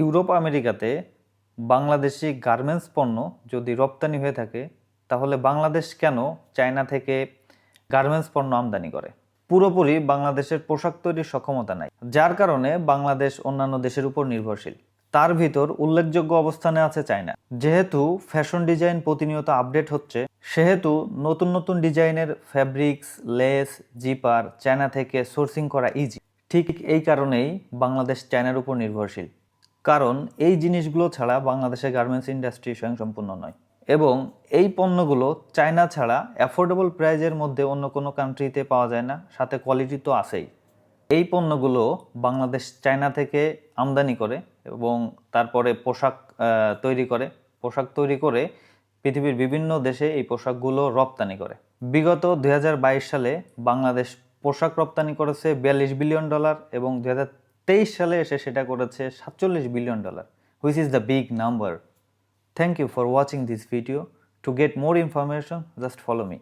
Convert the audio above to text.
Europe, আমেরিকাতে Bangladeshi garments পণ্য যদি রপ্তানি হয়ে থাকে, তাহলে বাংলাদেশ কেন চায়না থেকে গার্মেন্টস পণ্য আমদানি করে? পুরোপুরি বাংলাদেশের পোশাক তৈরির সক্ষমতা নাই, যার কারণে বাংলাদেশ অন্যান্য দেশের উপর নির্ভরশীল। তার ভিতর উল্লেখযোগ্য অবস্থানে আছে চায়না। যেহেতু ফ্যাশন ডিজাইন প্রতিনিয়ত আপডেট হচ্ছে, সেহেতু নতুন নতুন ডিজাইনের ফ্যাব্রিক্স, লেস, জিপার, চায়না থেকে সোর্সিং করা ইজি ঠিক এই কারণেই বাংলাদেশ চায়নার উপর নির্ভরশীল। কারণ এই জিনিসগুলো ছাড়া বাংলাদেশের গার্মেন্টস ইন্ডাস্ট্রি স্বয়ংসম্পূর্ণ নয়। এবং এই পণ্যগুলো চায়না ছাড়া অ্যাফোর্ডেবল প্রাইজের মধ্যে অন্য কোনো কান্ট্রিতে পাওয়া যায় না, সাথে কোয়ালিটি তো আছেই। এই পণ্যগুলো বাংলাদেশ চায়না থেকে আমদানি করে এবং তারপরে পোশাক তৈরি করে। পোশাক তৈরি করে পৃথিবীর বিভিন্ন দেশে এই পোশাকগুলো রপ্তানি করে। বিগত দু হাজার বাইশ সালে বাংলাদেশ পোশাক রপ্তানি করেছে বিয়াল্লিশ বিলিয়ন ডলার এবং দুই তেইশ সালে এসে সেটা করেছে সাতচল্লিশ billion dollar which is the big number thank you for watching this video to get more information just follow me